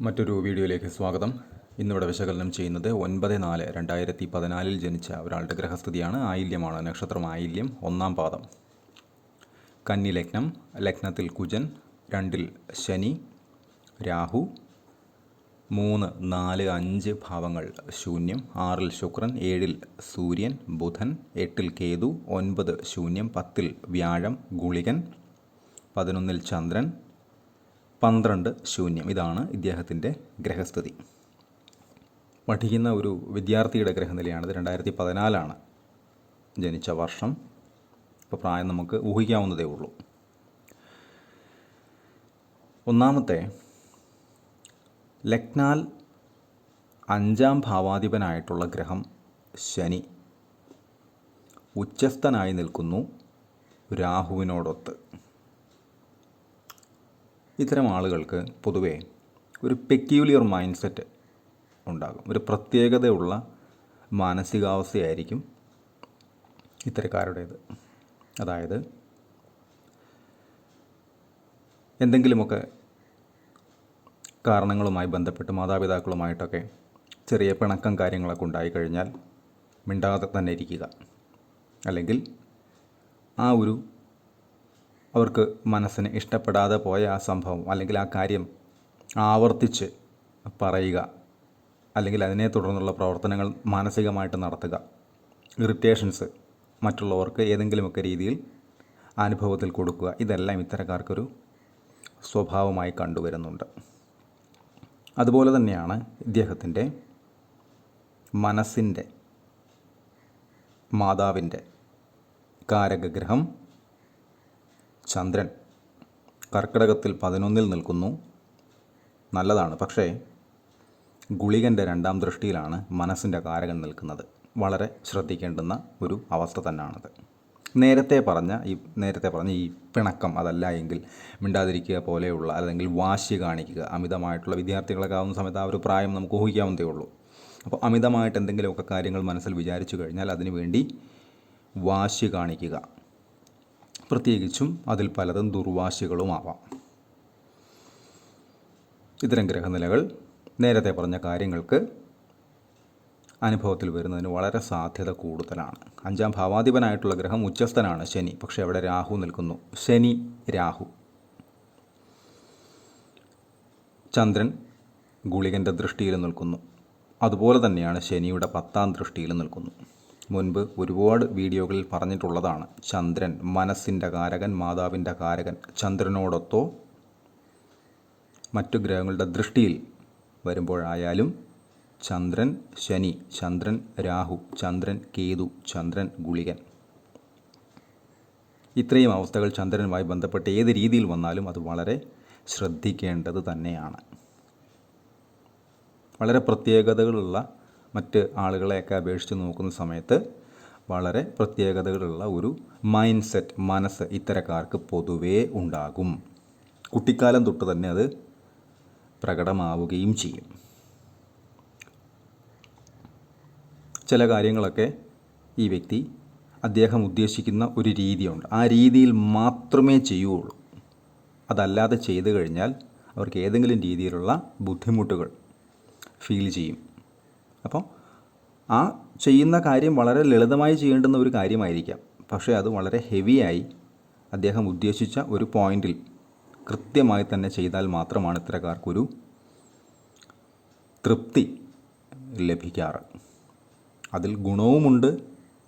മറ്റൊരു വീഡിയോയിലേക്ക് സ്വാഗതം. ഇന്നിവിടെ വിശകലനം ചെയ്യുന്നത് ഒൻപത് നാല് രണ്ടായിരത്തി പതിനാലിൽ ജനിച്ച ഒരാളുടെ ഗ്രഹസ്ഥിതിയാണ്. ആയില്യമാണ് നക്ഷത്രം ആയില്യം ഒന്നാം പാദം. കന്നി ലഗ്നം ലഗ്നത്തിൽ കുജൻ രണ്ടിൽ ശനി രാഹു മൂന്ന് നാല് അഞ്ച് ഭാവങ്ങൾ ശൂന്യം ആറിൽ ശുക്രൻ ഏഴിൽ സൂര്യൻ ബുധൻ എട്ടിൽ കേതു ഒൻപത് ശൂന്യം പത്തിൽ വ്യാഴം ഗുളികൻ പതിനൊന്നിൽ ചന്ദ്രൻ പന്ത്രണ്ട് ശൂന്യം. ഇതാണ് ഇദ്ദേഹത്തിന്റെ ഗ്രഹസ്ഥിതി. പഠിക്കുന്ന ഒരു വിദ്യാർത്ഥിയുടെ ഗ്രഹനിലയാണിത്. രണ്ടായിരത്തി പതിനാലാണ് ജനിച്ച വർഷം. ഇപ്പോൾ പ്രായം നമുക്ക് ഊഹിക്കാവുന്നതേ ഉള്ളൂ. ഒന്നാമത്തെ ലക്നാൽ അഞ്ചാം ഭാവാധിപനായിട്ടുള്ള ഗ്രഹം ശനി. ഉച്ചസ്ഥനായി നിൽക്കുന്നു രാഹുവിനോടൊത്ത്. ഇത്തരം ആളുകൾക്ക് പൊതുവേ ഒരു പെക്യൂലിയർ മൈൻഡ് സെറ്റ് ഉണ്ടാകും. ഒരു പ്രത്യേകതയുള്ള മാനസികാവസ്ഥയായിരിക്കും ഇത്തരക്കാരുടേത്. അതായത് എന്തെങ്കിലുമൊക്കെ കാരണങ്ങളുമായി ബന്ധപ്പെട്ട് മാതാപിതാക്കളുമായിട്ടൊക്കെ ചെറിയ പിണക്കം കാര്യങ്ങളൊക്കെ ഉണ്ടായിക്കഴിഞ്ഞാൽ മിണ്ടാതെ തന്നെ ഇരിക്കുക. അല്ലെങ്കിൽ ആ ഒരു അവർക്ക് മനസ്സിന് ഇഷ്ടപ്പെടാതെ പോയ ആ സംഭവം അല്ലെങ്കിൽ ആ കാര്യം ആവർത്തിച്ച് പറയുക അല്ലെങ്കിൽ അതിനെ തുടർന്നുള്ള പ്രവർത്തനങ്ങൾ മാനസികമായിട്ട് നടത്തുക. ഇറിറ്റേഷൻസ് മറ്റുള്ളവർക്ക് ഏതെങ്കിലുമൊക്കെ രീതിയിൽ അനുഭവത്തിൽ കൊടുക്കുക. ഇതെല്ലാം ഇത്തരക്കാർക്കൊരു സ്വഭാവമായി കണ്ടുവരുന്നുണ്ട്. അതുപോലെ തന്നെയാണ് ഇദ്ദേഹത്തിന്റെ മനസ്സിന്റെ മാതാവിന്റെ കാരകഗ്രഹം ചന്ദ്രൻ കർക്കിടകത്തിൽ പതിനൊന്നിൽ നിൽക്കുന്നു. നല്ലതാണ്. പക്ഷേ ഗുളികന്റെ രണ്ടാം ദൃഷ്ടിയിലാണ് മനസ്സിന്റെ കാരകൻ നിൽക്കുന്നത്. വളരെ ശ്രദ്ധിക്കേണ്ടുന്ന ഒരു അവസ്ഥ തന്നെയാണത് നേരത്തെ പറഞ്ഞ ഈ നേരത്തെ പറഞ്ഞ ഈ പിണക്കം അതല്ല എങ്കിൽ മിണ്ടാതിരിക്കുക പോലെയുള്ള അല്ലെങ്കിൽ വാശി കാണിക്കുക അമിതമായിട്ടുള്ള വിദ്യാർത്ഥികളൊക്കെ ആവുന്ന സമയത്ത് ആ ഒരു പ്രായം നമുക്ക് ഊഹിക്കാവുന്നതേ ഉള്ളൂ. അപ്പോൾ അമിതമായിട്ട് എന്തെങ്കിലുമൊക്കെ കാര്യങ്ങൾ മനസ്സിൽ വിചാരിച്ചു കഴിഞ്ഞാൽ അതിനു വേണ്ടി വാശി കാണിക്കുക. പ്രത്യേകിച്ചും അതിൽ പലതും ദുർവാശികളുമാവാം. ഇത്തരം ഗ്രഹനിലകൾ നേരത്തെ പറഞ്ഞ കാര്യങ്ങൾക്ക് അനുഭവത്തിൽ വരുന്നതിന് വളരെ സാധ്യത കൂടുതലാണ്. അഞ്ചാം ഭാവാധിപനായിട്ടുള്ള ഗ്രഹം ഉച്ചസ്ഥനാണ് ശനി. പക്ഷേ അവിടെ രാഹു നിൽക്കുന്നു. ശനി രാഹു. ചന്ദ്രൻ ഗുളികന്റെ ദൃഷ്ടിയിൽ നിൽക്കുന്നു. അതുപോലെ തന്നെയാണ് ശനിയുടെ പത്താം ദൃഷ്ടിയിൽ നിൽക്കുന്നു. മുൻപ് ഒരുപാട് വീഡിയോകളിൽ പറഞ്ഞിട്ടുള്ളതാണ്. ചന്ദ്രൻ മനസ്സിന്റെ കാരകൻ മാതാവിന്റെ കാരകൻ. ചന്ദ്രനോടൊത്തോ മറ്റു ഗ്രഹങ്ങളുടെ ദൃഷ്ടിയിൽ വരുമ്പോഴായാലും ചന്ദ്രൻ ശനി ചന്ദ്രൻ രാഹു ചന്ദ്രൻ കേതു ചന്ദ്രൻ ഗുളികൻ. ഇത്രയും അവസ്ഥകൾ ചന്ദ്രനുമായി ബന്ധപ്പെട്ട് ഏത് രീതിയിൽ വന്നാലും അത് വളരെ ശ്രദ്ധിക്കേണ്ടത് തന്നെയാണ്. വളരെ പ്രത്യേകതകളുള്ള മറ്റ് ആളുകളെയൊക്കെ അപേക്ഷിച്ച് നോക്കുന്ന സമയത്ത് വളരെ പ്രത്യേകതകളുള്ള ഒരു മൈൻഡ് സെറ്റ് മനസ്സ് ഇത്തരക്കാർക്ക് പൊതുവേ ഉണ്ടാകും. കുട്ടിക്കാലം തൊട്ട് തന്നെ അത് പ്രകടമാവുകയും ചെയ്യും. ചില കാര്യങ്ങളൊക്കെ ഈ വ്യക്തി അദ്ദേഹം ഉദ്ദേശിക്കുന്ന ഒരു രീതിയുണ്ട്. ആ രീതിയിൽ മാത്രമേ ചെയ്യുകയുള്ളൂ അതല്ലാതെ ചെയ്തു കഴിഞ്ഞാൽ അവർക്ക് ഏതെങ്കിലും രീതിയിലുള്ള ബുദ്ധിമുട്ടുകൾ ഫീൽ ചെയ്യും. അപ്പോൾ ആ ചെയ്യുന്ന കാര്യം വളരെ ലളിതമായി ചെയ്യേണ്ടുന്ന ഒരു കാര്യമായിരിക്കാം. പക്ഷേ അത് വളരെ ഹെവിയായി അദ്ദേഹം ഉദ്ദേശിച്ച ഒരു പോയിന്റിൽ കൃത്യമായി തന്നെ ചെയ്താൽ മാത്രമാണ് ഇത്തരക്കാർക്കൊരു തൃപ്തി ലഭിക്കാറ്. അതിൽ ഗുണവുമുണ്ട്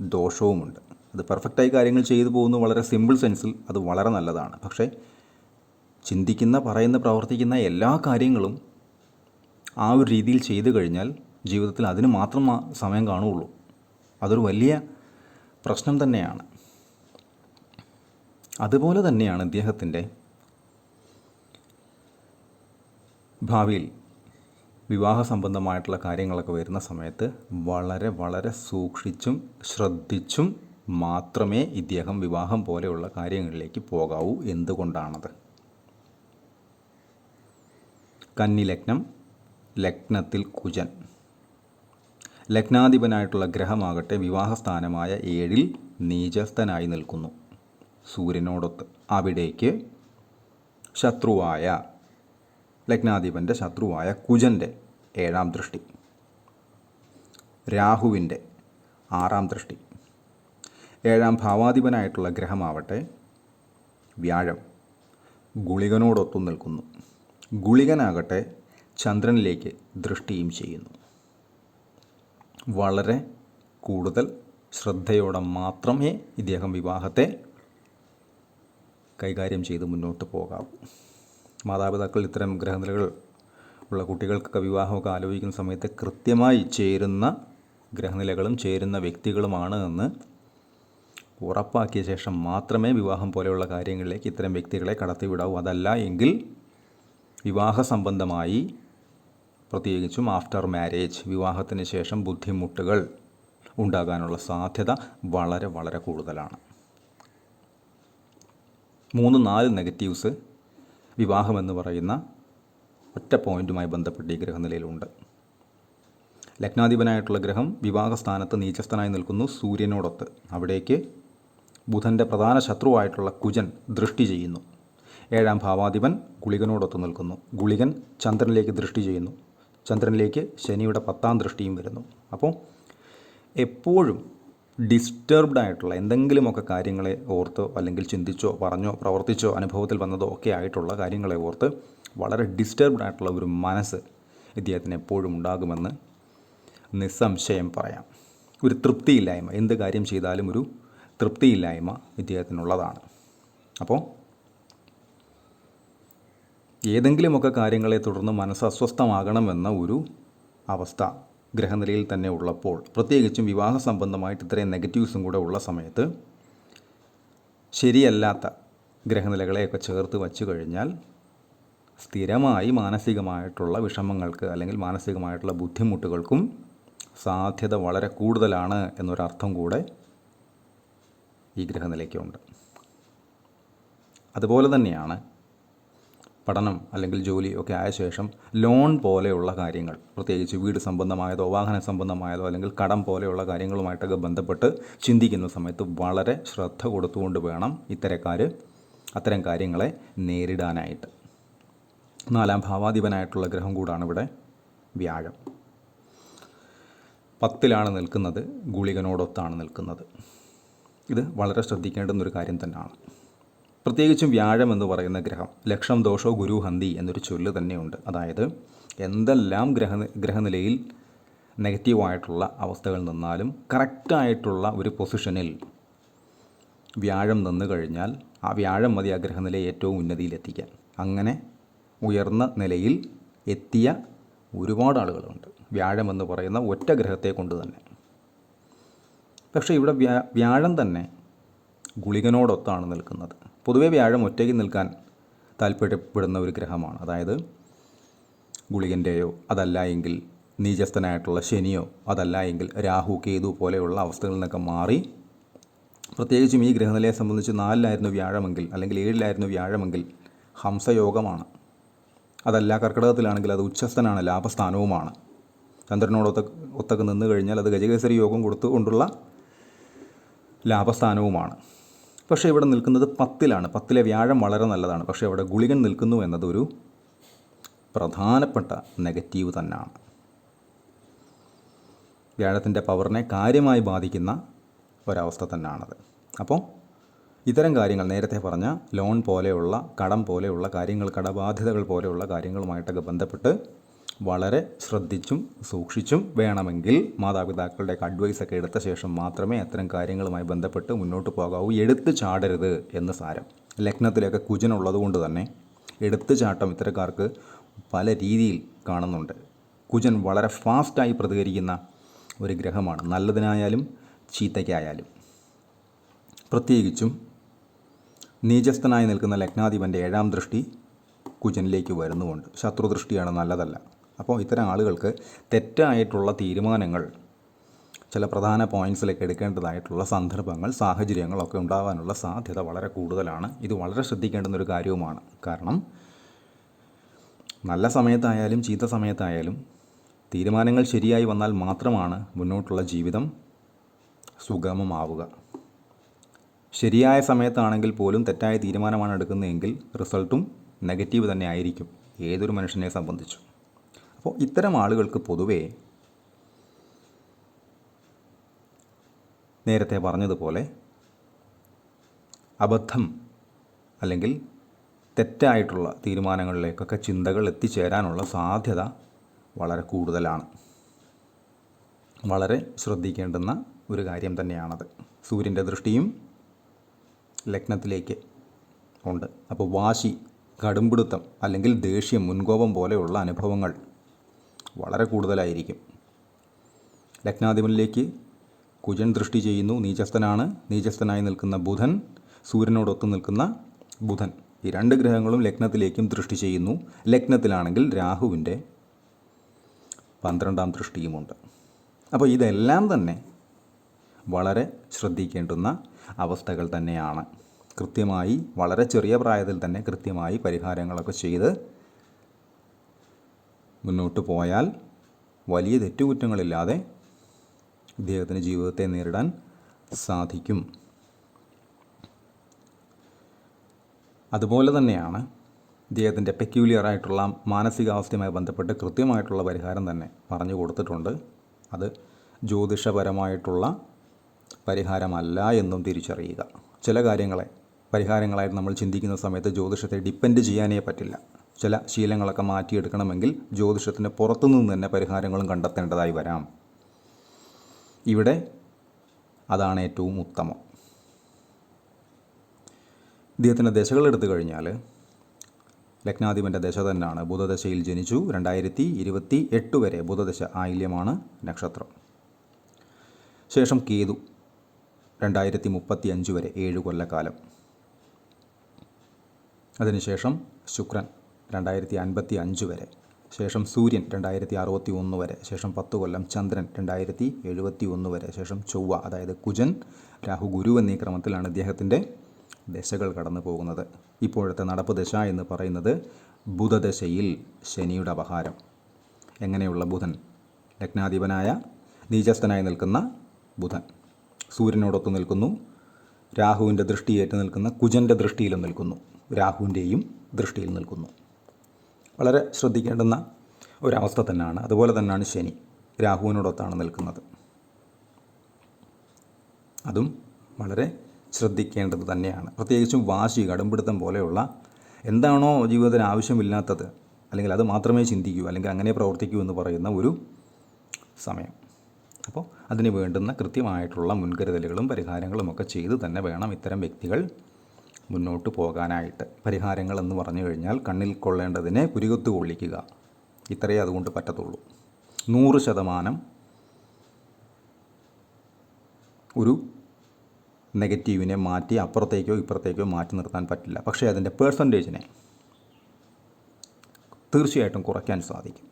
ദോഷവുമുണ്ട്. അത് പെർഫെക്റ്റായി കാര്യങ്ങൾ ചെയ്തു പോകുന്നു വളരെ സിമ്പിൾ സെൻസിൽ അത് വളരെ നല്ലതാണ്. പക്ഷേ ചിന്തിക്കുന്ന പറയുന്ന പ്രവർത്തിക്കുന്ന എല്ലാ കാര്യങ്ങളും ആ ഒരു രീതിയിൽ ചെയ്തു കഴിഞ്ഞാൽ ജീവിതത്തിൽ അതിന് മാത്രം സമയം കാണുകയുള്ളൂ. അതൊരു വലിയ പ്രശ്നം തന്നെയാണ്. അതുപോലെ തന്നെയാണ് ഇദ്ദേഹത്തിന്റെ ഭാവിയിൽ വിവാഹ സംബന്ധമായിട്ടുള്ള കാര്യങ്ങളൊക്കെ വരുന്ന സമയത്ത് വളരെ വളരെ സൂക്ഷിച്ചും ശ്രദ്ധിച്ചും മാത്രമേ ഇദ്ദേഹം വിവാഹം പോലെയുള്ള കാര്യങ്ങളിലേക്ക് പോകാവൂ എന്തുകൊണ്ടാണത്? കന്നി ലഗ്നം ലഗ്നത്തിൽ കുജൻ. ലഗ്നാധിപനായിട്ടുള്ള ഗ്രഹമാകട്ടെ വിവാഹസ്ഥാനമായ ഏഴിൽ നീചസ്ഥനായി നിൽക്കുന്നു. സൂര്യനോടൊത്ത് അവിടേക്ക് ശത്രുവായ ലഗ്നാധിപന്റെ ശത്രുവായ കുജന്റെ ഏഴാം ദൃഷ്ടി. രാഹുവിന്റെ ആറാം ദൃഷ്ടി. ഏഴാം ഭാവാധിപനായിട്ടുള്ള ഗ്രഹമാവട്ടെ വ്യാഴം ഗുളികനോടൊത്തു നിൽക്കുന്നു. ഗുളികനാകട്ടെ ചന്ദ്രനിലേക്ക് ദൃഷ്ടിയും ചെയ്യുന്നു. വളരെ കൂടുതൽ ശ്രദ്ധയോടെ മാത്രമേ ഇദ്ദേഹം വിവാഹത്തെ കൈകാര്യം ചെയ്ത് മുന്നോട്ട് പോകാവൂ. മാതാപിതാക്കൾ ഇത്തരം ഗ്രഹനിലകൾ ഉള്ള കുട്ടികൾക്കൊക്കെ വിവാഹമൊക്കെ ആലോചിക്കുന്ന സമയത്ത് കൃത്യമായി ചേരുന്ന ഗ്രഹനിലകളും ചേരുന്ന വ്യക്തികളുമാണ് എന്ന് ഉറപ്പാക്കിയ ശേഷം മാത്രമേ വിവാഹം പോലെയുള്ള കാര്യങ്ങളിലേക്ക് ഇത്തരം വ്യക്തികളെ കടത്തിവിടാവൂ. അതല്ല എങ്കിൽ വിവാഹ സംബന്ധമായി പ്രത്യേകിച്ചും ആഫ്റ്റർ മാരേജ് വിവാഹത്തിന് ശേഷം ബുദ്ധിമുട്ടുകൾ ഉണ്ടാകാനുള്ള സാധ്യത വളരെ വളരെ കൂടുതലാണ്. മൂന്ന് നാല് നെഗറ്റീവ്സ് വിവാഹമെന്ന് പറയുന്ന ഒറ്റ പോയിന്റുമായി ബന്ധപ്പെട്ട് ഈ ഗ്രഹനിലയിലുണ്ട്. ലഗ്നാധിപനായിട്ടുള്ള ഗ്രഹം വിവാഹസ്ഥാനത്ത് നീചസ്ഥനായി നിൽക്കുന്നു സൂര്യനോടൊത്ത്. അവിടേക്ക് ബുധന്റെ പ്രധാന ശത്രുവായിട്ടുള്ള കുജൻ ദൃഷ്ടി ചെയ്യുന്നു. ഏഴാം ഭാവാധിപൻ ഗുളികനോടൊത്ത് നിൽക്കുന്നു. ഗുളികൻ ചന്ദ്രനിലേക്ക് ദൃഷ്ടി ചെയ്യുന്നു. ചന്ദ്രനിലേക്ക് ശനിയുടെ പത്താം ദൃഷ്ടിയും വരുന്നു. അപ്പോൾ എപ്പോഴും ഡിസ്റ്റർബ്ഡ് ആയിട്ടുള്ള എന്തെങ്കിലുമൊക്കെ കാര്യങ്ങളെ ഓർത്തോ അല്ലെങ്കിൽ ചിന്തിച്ചോ പറഞ്ഞോ പ്രവർത്തിച്ചോ അനുഭവത്തിൽ വന്നതോ ഒക്കെ ആയിട്ടുള്ള കാര്യങ്ങളെ ഓർത്ത് വളരെ ഡിസ്റ്റർബ്ഡ് ആയിട്ടുള്ള ഒരു മനസ്സ് ഇദ്ദേഹത്തിന് എപ്പോഴും ഉണ്ടാകുമെന്ന് നിസ്സംശയം പറയാം. ഒരു തൃപ്തിയില്ലായ്മ എന്ത് കാര്യം ചെയ്താലും ഒരു തൃപ്തിയില്ലായ്മ ഇദ്ദേഹത്തിനുള്ളതാണ്. അപ്പോൾ ഏതെങ്കിലുമൊക്കെ കാര്യങ്ങളെ തുടർന്ന് മനസ്സ് അസ്വസ്ഥമാകണമെന്ന ഒരു അവസ്ഥ ഗ്രഹനിലയിൽ തന്നെ ഉള്ളപ്പോൾ പ്രത്യേകിച്ചും വിവാഹ സംബന്ധമായിട്ട് ഇത്രയും നെഗറ്റീവ്സും കൂടെ ഉള്ള സമയത്ത് ശരിയല്ലാത്ത ഗ്രഹനിലകളെയൊക്കെ ചേർത്ത് വച്ചു കഴിഞ്ഞാൽ സ്ഥിരമായി മാനസികമായിട്ടുള്ള വിഷമങ്ങൾക്ക് അല്ലെങ്കിൽ മാനസികമായിട്ടുള്ള ബുദ്ധിമുട്ടുകൾക്കും സാധ്യത വളരെ കൂടുതലാണ് എന്നൊരർത്ഥം കൂടെ ഈ ഗ്രഹനിലയ്ക്കുണ്ട്. അതുപോലെ തന്നെയാണ് പഠനം അല്ലെങ്കിൽ ജോലി ഒക്കെ ആയ ശേഷം ലോൺ പോലെയുള്ള കാര്യങ്ങൾ പ്രത്യേകിച്ച് വീട് സംബന്ധമായതോ വാഹന സംബന്ധമായതോ അല്ലെങ്കിൽ കടം പോലെയുള്ള കാര്യങ്ങളുമായിട്ടൊക്കെ ബന്ധപ്പെട്ട് ചിന്തിക്കുന്ന സമയത്ത് വളരെ ശ്രദ്ധ കൊടുത്തുകൊണ്ട് വേണം ഇത്തരക്കാർ അത്തരം കാര്യങ്ങളെ നേരിടാനായിട്ട്. നാലാം ഭാവാധിപനായിട്ടുള്ള ഗ്രഹം കൂടാണ് ഇവിടെ വ്യാഴം. പത്തിലാണ് നിൽക്കുന്നത് ഗുളികനോടൊത്താണ് നിൽക്കുന്നത്. ഇത് വളരെ ശ്രദ്ധിക്കേണ്ടുന്നൊരു കാര്യം തന്നെയാണ്. പ്രത്യേകിച്ചും വ്യാഴം എന്ന് പറയുന്ന ഗ്രഹം ലക്ഷം ദോഷോ ഗുരു ഹന്തി എന്നൊരു ചൊല്ല് തന്നെയുണ്ട്. അതായത് എന്തെല്ലാം ഗ്രഹ ഗ്രഹനിലയിൽ നെഗറ്റീവായിട്ടുള്ള അവസ്ഥകൾ നിന്നാലും കറക്റ്റായിട്ടുള്ള ഒരു പൊസിഷനിൽ വ്യാഴം നിന്ന് കഴിഞ്ഞാൽ ആ വ്യാഴം മതി ആ ഗ്രഹനിലയെ ഏറ്റവും ഉന്നതിയിലെത്തിക്കാൻ. അങ്ങനെ ഉയർന്ന നിലയിൽ എത്തിയ ഒരുപാട് ആളുകളുണ്ട്. വ്യാഴം എന്ന് പറയുന്ന ഒറ്റ ഗ്രഹത്തെ കൊണ്ട് തന്നെ. പക്ഷേ ഇവിടെ വ്യാ വ്യാഴം തന്നെ ഗുളികനോടൊത്താണ് നിൽക്കുന്നത്. പൊതുവെ വ്യാഴം ഒറ്റയ്ക്ക് നിൽക്കാൻ താല്പര്യപ്പെടുന്ന ഒരു ഗ്രഹമാണ്. അതായത് ഗുളികന്റെയോ അതല്ല എങ്കിൽ നീചസ്ഥനായിട്ടുള്ള ശനിയോ അതല്ല എങ്കിൽ രാഹു കേതു പോലെയുള്ള അവസ്ഥകളിൽ നിന്നൊക്കെ മാറി പ്രത്യേകിച്ചും ഈ ഗ്രഹനിലയെ സംബന്ധിച്ച് നാലിലായിരുന്നു വ്യാഴമെങ്കിൽ അല്ലെങ്കിൽ ഏഴിലായിരുന്നു വ്യാഴമെങ്കിൽ ഹംസയോഗമാണ്. അതല്ല കർക്കിടകത്തിലാണെങ്കിൽ അത് ഉച്ചസ്ഥനാണ് ലാഭസ്ഥാനവുമാണ്. ചന്ദ്രനോട് ഒത്ത ഒത്തൊക്കെ നിന്ന് കഴിഞ്ഞാൽ അത് ഗജകേസരി യോഗം കൊടുത്തുകൊണ്ടുള്ള ലാഭസ്ഥാനവുമാണ്. പക്ഷേ ഇവിടെ നിൽക്കുന്നത് പത്തിലാണ്. പത്തിലെ വ്യാഴം വളരെ നല്ലതാണ്. പക്ഷേ അവിടെ ഗുളികൻ നിൽക്കുന്നു എന്നതൊരു പ്രധാനപ്പെട്ട നെഗറ്റീവ് തന്നെയാണ്. വ്യാഴത്തിന്റെ പവറിനെ കാര്യമായി ബാധിക്കുന്ന ഒരവസ്ഥ തന്നെയാണത്. അപ്പോൾ ഇത്തരം കാര്യങ്ങൾ നേരത്തെ പറഞ്ഞ ലോൺ പോലെയുള്ള കടം പോലെയുള്ള കാര്യങ്ങൾ കടബാധ്യതകൾ പോലെയുള്ള കാര്യങ്ങളുമായിട്ടൊക്കെ ബന്ധപ്പെട്ട് വളരെ ശ്രദ്ധിച്ചും സൂക്ഷിച്ചും വേണമെങ്കിൽ മാതാപിതാക്കളുടെ അഡ്വൈസ് ഒക്കെ എടുത്ത ശേഷം മാത്രമേ അത്തരം കാര്യങ്ങളുമായി ബന്ധപ്പെട്ട് മുന്നോട്ട് പോകാവൂ. എടുത്തു ചാടരുത് എന്ന് സാരം. ലഗ്നത്തിലൊക്കെ കുജനുള്ളത് കൊണ്ട് തന്നെ എടുത്ത് ചാട്ടം ഇത്തരക്കാർക്ക് പല രീതിയിൽ കാണുന്നുണ്ട്. കുജൻ വളരെ ഫാസ്റ്റായി പ്രതികരിക്കുന്ന ഒരു ഗ്രഹമാണ്. നല്ലതിനായാലും ചീത്തയ്ക്കായാലും. പ്രത്യേകിച്ചും നീചസ്ഥനായി നിൽക്കുന്ന ലഗ്നാധിപന്റെ ഏഴാം ദൃഷ്ടി കുജനിലേക്ക് വരുന്നുമുണ്ട്. ശത്രുദൃഷ്ടിയാണ് നല്ലതല്ല. അപ്പോൾ ഇത്തരം ആളുകൾക്ക് തെറ്റായിട്ടുള്ള തീരുമാനങ്ങൾ ചില പ്രധാന പോയിന്റ്സിലേക്ക് എടുക്കേണ്ടതായിട്ടുള്ള സന്ദർഭങ്ങൾ സാഹചര്യങ്ങളൊക്കെ ഉണ്ടാകാനുള്ള സാധ്യത വളരെ കൂടുതലാണ്. ഇത് വളരെ ശ്രദ്ധിക്കേണ്ടുന്ന ഒരു കാര്യവുമാണ്. കാരണം നല്ല സമയത്തായാലും ചീത്ത സമയത്തായാലും തീരുമാനങ്ങൾ ശരിയായി വന്നാൽ മാത്രമാണ് മുന്നോട്ടുള്ള ജീവിതം സുഗമമാവുക. ശരിയായ സമയത്താണെങ്കിൽ പോലും തെറ്റായ തീരുമാനമാണ് എടുക്കുന്നതെങ്കിൽ റിസൾട്ടും നെഗറ്റീവ് തന്നെ ആയിരിക്കും ഏതൊരു മനുഷ്യനെ സംബന്ധിച്ചും. അപ്പോൾ ഇത്തരം ആളുകൾക്ക് പൊതുവേ നേരത്തെ പറഞ്ഞതുപോലെ അബദ്ധം അല്ലെങ്കിൽ തെറ്റായിട്ടുള്ള തീരുമാനങ്ങളിലേക്കൊക്കെ ചിന്തകൾ എത്തിച്ചേരാനുള്ള സാധ്യത വളരെ കൂടുതലാണ്. വളരെ ശ്രദ്ധിക്കേണ്ടുന്ന ഒരു കാര്യം തന്നെയാണത്. സൂര്യന്റെ ദൃഷ്ടിയും ലഗ്നത്തിലേക്ക് ഉണ്ട്. അപ്പോൾ വാശി കടുംപിടുത്തം അല്ലെങ്കിൽ ദേഷ്യം മുൻകോപം പോലെയുള്ള അനുഭവങ്ങൾ വളരെ കൂടുതലായിരിക്കും. ലഗ്നാധിപനിലേക്ക് കുജൻ ദൃഷ്ടി ചെയ്യുന്നു. നീചസ്ഥനാണ്. നീചസ്ഥനായി നിൽക്കുന്ന ബുധൻ സൂര്യനോടൊത്ത് നിൽക്കുന്ന ബുധൻ. ഈ രണ്ട് ഗ്രഹങ്ങളും ലഗ്നത്തിലേക്കും ദൃഷ്ടി ചെയ്യുന്നു. ലഗ്നത്തിലാണെങ്കിൽ രാഹുവിന്റെ പന്ത്രണ്ടാം ദൃഷ്ടിയുമുണ്ട്. അപ്പോൾ ഇതെല്ലാം തന്നെ വളരെ ശ്രദ്ധിക്കേണ്ടുന്ന അവസ്ഥകൾ തന്നെയാണ്. കൃത്യമായി വളരെ ചെറിയ പ്രായത്തിൽ തന്നെ കൃത്യമായി പരിഹാരങ്ങളൊക്കെ ചെയ്ത് മുന്നോട്ട് പോയാൽ വലിയ തെറ്റുകുറ്റങ്ങളില്ലാതെ ഇദ്ദേഹത്തിന് ജീവിതത്തെ നേരിടാൻ സാധിക്കും. അതുപോലെ തന്നെയാണ് ഇദ്ദേഹത്തിന്റെ പെക്യൂലിയർ ആയിട്ടുള്ള മാനസികാവസ്ഥയുമായി ബന്ധപ്പെട്ട് കൃത്യമായിട്ടുള്ള പരിഹാരം തന്നെ പറഞ്ഞു കൊടുത്തിട്ടുണ്ട്. അത് ജ്യോതിഷപരമായിട്ടുള്ള പരിഹാരമല്ല എന്നും തിരിച്ചറിയുക. ചില കാര്യങ്ങളെ പരിഹാരങ്ങളായിട്ട് നമ്മൾ ചിന്തിക്കുന്ന സമയത്ത് ജ്യോതിഷത്തെ ഡിപ്പെൻഡ് ചെയ്യാനേ പറ്റില്ല. ചില ശീലങ്ങളൊക്കെ മാറ്റിയെടുക്കണമെങ്കിൽ ജ്യോതിഷത്തിന് പുറത്തുനിന്ന് തന്നെ പരിഹാരങ്ങളും കണ്ടെത്തേണ്ടതായി വരാം. ഇവിടെ അതാണ് ഏറ്റവും ഉത്തമം. ഇദ്ദേഹത്തിന്റെ ദശകൾ എടുത്തു കഴിഞ്ഞാൽ ലഗ്നാധിപന്റെ ദശ തന്നെയാണ്. ബുധദശയിൽ ജനിച്ചു. രണ്ടായിരത്തി ഇരുപത്തി എട്ട് വരെ ബുധദശ ആയില്യമാണ് നക്ഷത്രം. ശേഷം കേതു. രണ്ടായിരത്തി മുപ്പത്തി അഞ്ച് വരെ ഏഴ് കൊല്ലക്കാലം. അതിനുശേഷം ശുക്രൻ. രണ്ടായിരത്തി അൻപത്തി അഞ്ച് വരെ. ശേഷം സൂര്യൻ രണ്ടായിരത്തി അറുപത്തി ഒന്ന് വരെ. ശേഷം പത്ത് കൊല്ലം ചന്ദ്രൻ രണ്ടായിരത്തി എഴുപത്തി ഒന്ന് വരെ. ശേഷം ചൊവ്വ അതായത് കുജൻ രാഹു ഗുരു എന്നീ ക്രമത്തിലാണ് ഇദ്ദേഹത്തിന്റെ ദശകൾ കടന്നു പോകുന്നത്. ഇപ്പോഴത്തെ നടപ്പ് ദശ എന്ന് പറയുന്നത് ബുധദശയിൽ ശനിയുടെ അപഹാരം. എങ്ങനെയുള്ള ബുധൻ? ലഗ്നാധിപനായ നീചസ്ഥനായി നിൽക്കുന്ന ബുധൻ. സൂര്യനോടൊത്ത് നിൽക്കുന്നു. രാഹുവിന്റെ ദൃഷ്ടിയേറ്റ് നിൽക്കുന്ന കുജന്റെ ദൃഷ്ടിയിലും നിൽക്കുന്നു. രാഹുവിന്റെയും ദൃഷ്ടിയിൽ നിൽക്കുന്നു. വളരെ ശ്രദ്ധിക്കേണ്ടുന്ന ഒരവസ്ഥ തന്നെയാണ്. അതുപോലെ തന്നെയാണ് ശനി. രാഹുവിനോടൊത്താണ് നിൽക്കുന്നത്. അതും വളരെ ശ്രദ്ധിക്കേണ്ടത് തന്നെയാണ്. പ്രത്യേകിച്ചും വാശി കടുംപിടുത്തം പോലെയുള്ള എന്താണോ ജീവിതത്തിന് ആവശ്യമില്ലാത്തത് അല്ലെങ്കിൽ അത് മാത്രമേ ചിന്തിക്കൂ അല്ലെങ്കിൽ അങ്ങനെ പ്രവർത്തിക്കൂ എന്ന് പറയുന്ന ഒരു സമയം. അപ്പോൾ അതിന് വേണ്ടുന്ന കൃത്യമായിട്ടുള്ള മുൻകരുതലുകളും പരിഹാരങ്ങളും ഒക്കെ ചെയ്ത് തന്നെ വേണം ഇത്തരം വ്യക്തികൾ മുന്നോട്ട് പോകാനായിട്ട് പരിഹാരങ്ങൾ എന്ന് പറഞ്ഞു കഴിഞ്ഞാൽ കണ്ണിൽ കൊള്ളേണ്ടതിനെ പുരികത്ത് കൊള്ളിക്കുക. ഇത്രയേ അതുകൊണ്ട് പറ്റത്തുള്ളൂ. നൂറ് ശതമാനം ഒരു നെഗറ്റീവിനെ മാറ്റി അപ്പുറത്തേക്കോ ഇപ്പുറത്തേക്കോ മാറ്റി നിർത്താൻ പറ്റില്ല. പക്ഷേ അതിന്റെ പേഴ്സന്റേജിനെ തീർച്ചയായിട്ടും കുറയ്ക്കാൻ സാധിക്കും.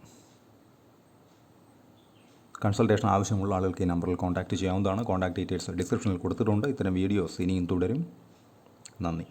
കൺസൾട്ടേഷൻ ആവശ്യമുള്ള ആളുകൾക്ക് ഈ നമ്പറിൽ കോൺടാക്റ്റ് ചെയ്യാവുന്നതാണ്. കോൺടാക്ട് ഡീറ്റെയിൽസ് ഡിസ്ക്രിപ്ഷനിൽ കൊടുത്തിട്ടുണ്ട്. ഇത്തരം വീഡിയോസ് ഇനിയും തുടരും. നന്ദി